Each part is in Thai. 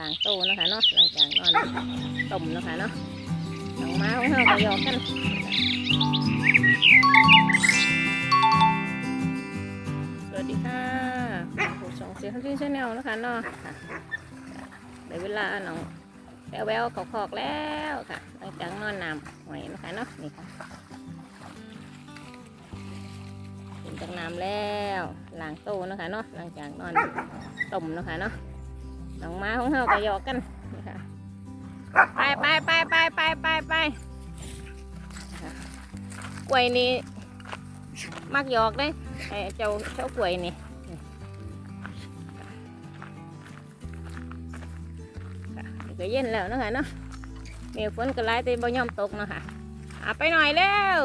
ล้างตู้เนะคะเนาะหลังจากนอนต้มนะคะเนาะน้องม้าของเราก็ยอกกันสวัสดีค่ะผู้ชมเสียงที่ชาแนลนาะคะเนาะค่ะได้เวลาน้องแววแววเขอกแล้วค่ะหลังจากนอนน้ำหอยนะคะเนาะนี่ค่ะกินจากน้ำแล้วล้างตู้เนะคะเนาะหลังจากนอนต้มนะคะเนาะ น้องม้าของเราก็หยอกกันนี่ค่ะไปไปไปไปไปไปไปกล้วยนี่มักหยอกเลยไอ้เจ้าเจ้ากล้วยนี่ค่ะนี่ก็เย็นแล้วนะคะเนาะมีฝนก็ไล่แต่บ่ยอมตกเนาะค่ะอาไปหน่อยเร็ว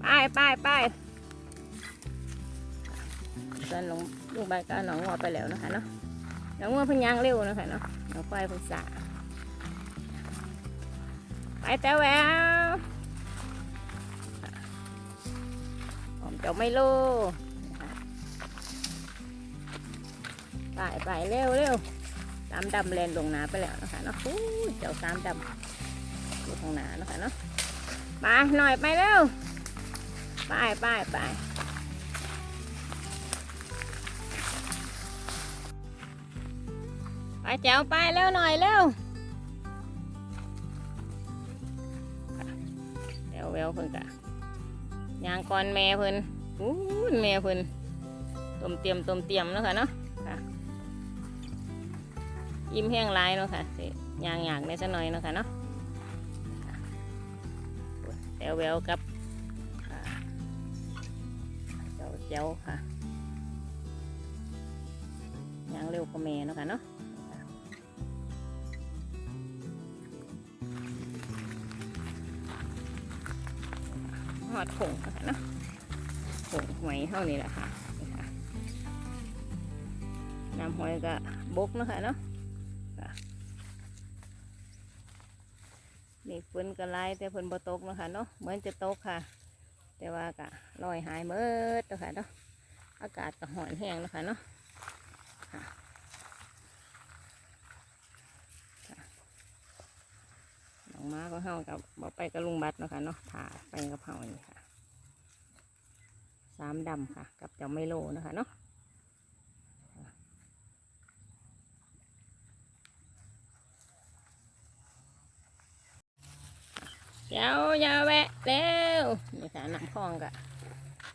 ไปไปไปส่วนลงลงใบก็หนองงัวไปแล้วนะคะเนาะ น้องว่าเพันยางเร็วนะคะเนาะน้องควายพันสาไปแต่แววหอมเจ้าไม่โลนะคะไปไปเร็วเร็วสามดำแลนลงนาไปแล้วนะคะเนาะเจ้าสามดำอยู่ข้างหน้านะคะเนาะมาหน่อยไปเร็วไปไปไป ไปแจวไปเร็วหน่อยเร็วแววแววเพิ่นกะยางก่อนแม่เพิ่นอู้แม่เพิ่นต้มเตรียมต้มเตรียมเนาะค่ะเนาะค่ะยิ้มแห้งลายเนาะค่ะสิยางอยากในสักหน่อยเนาะค่ะเนาะแววแววกับเจ้าเจ้าค่ะยางเร็วกว่าแม่เนาะค่ะเนาะ อดผงนะคะเนาะผงหอยเท่านี้แหละค่ะน้ำหอยก็บกนะคะเนาะนี่ฝนก็ไล่แต่ฝนบ่ตกนะคะเนาะเหมือนจะตกค่ะ แต่ว่าก็ลอยหายเมิดเนะคะเนาะอากาศก็ห่อนแห้งนะคะเนาะ น้องม้าก็เฮากับบ่ไปกับลุงบัดเนาะคะเนาะถ่าไปกับเฮานี่ค่ะสามดำค่ะ กับเจ้าไมโลนะคะเนาะเจ้าอย่าแวะเร็วนี่ค่ะน้ำคลองกะ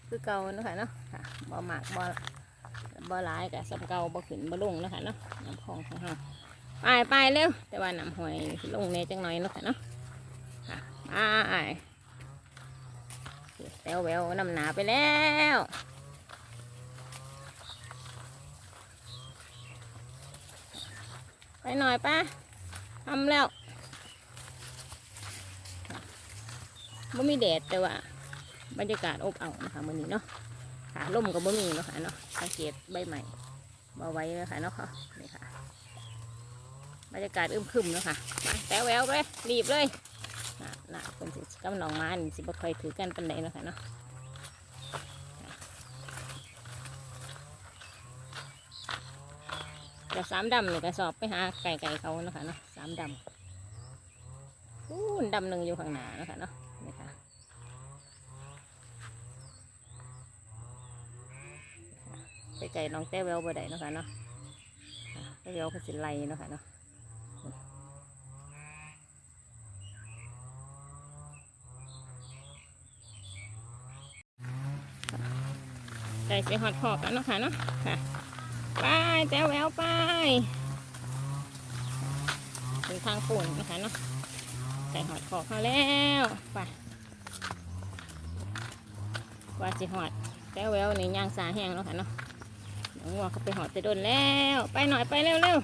คือเก่านะคะเนาะค่ะบ่หมากบ่บ่หลายกะสำเก่าบ่ขึ้นบ่ลงนะคะเนาะน้ำคลองของเรา ไปไปเร็ว แต่ว่าน้ำหอยลงเนจังหน่อยเนาะค่ะเนาะค่ะไปแววแววน้ำหนาไปแล้วไปหน่อยป้าทำแล้วบ่มีแดดแต่ว่า บรรยากาศอบอ้าวนะคะมื้อนี้เนาะขาลมก็บ่มีเนาะค่ะเนาะสังเกตใบใหม่บ่ไว้เลยค่ะเนาะค่ะนี่ค่ะ บรรยากาศอึมครึมเนาะค่ะมาแต่แววไปรีบเลยน่ะน่ะเป็นสิกับน้องมานี่สิบ่ค่อยถือกันปานใดเนะค่ะเนาะเดี๋ยวสามดำนี่ก็สอบไปหาไก่ไก่เขานะคะเนาะสามดำอู้ดำหนึ่งอยู่ข้างหน้านะคะเนาะนี่ค่ะไปไก่น้องแต้วแววบ่ได้นะคะเนาะแต้วแววเขาสิไล่นะคะเนาะ ไก่สีหอดหอกันเนาะค่ะเนาะค่ะไปแจ้วแววไปถึงทางปุ่นนะคะเนาะไก่หอดหอกเขาแล้วไปว่าสิหอดแจ้วแววนี่ย่างสาแห้งเนาะค่ะเนาะเดี๋ยวงัวเขาไปหอดไปโดนแล้ว ไปหน่อยไปเร็วเร็ว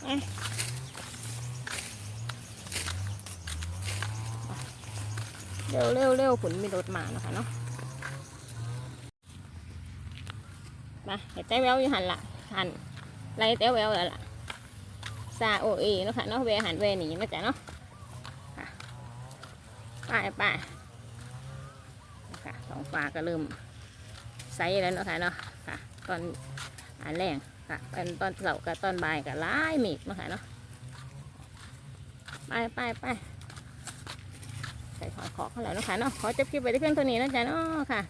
ไปเร็วเร็วเร็วผุนมีรถมานะคะเนาะ มาเห็ดแต้แววอยู่หันละหันไล่แต้วแววแล้วล่ะซาโอเอเนาะค่ะเนาะเวหันเวหนีมาจ้ะเนาะค่ะไปไปค่ะท้องฟ้าก็เริ่มใสแล้วเนาะค่ะเนาะค่ะ ตอนอ่าแรงค่ะเป็นตอนเสาร์กับตอนบ่ายกับร้ายเมฆเนาะค่ะเนาะไปไปไปใส่ขอขอเขาแล้วเนาะค่ะเนาะขอจบคลิปไปที่เพียงเท่านี้นะจ๊ะเนาะค่ะ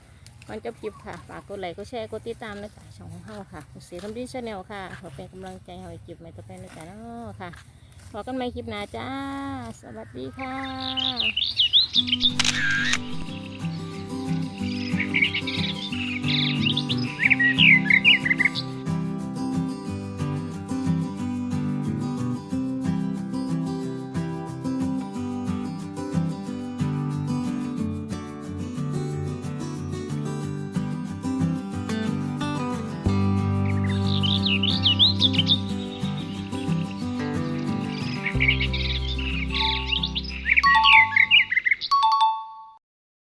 ก่อนจบคลิปค่ะ ฝากกดไลค์ กดแชร์ กดติดตามนะคะช่องของเฮาค่ะเสียทำดีชาแนลค่ะ ขอเป็นกำลังใจให้คลิปใหม่ต่อไปนะจ๊ะเนาะค่ะพอกันใหม่คลิปหน้าจ้า สวัสดีค่ะ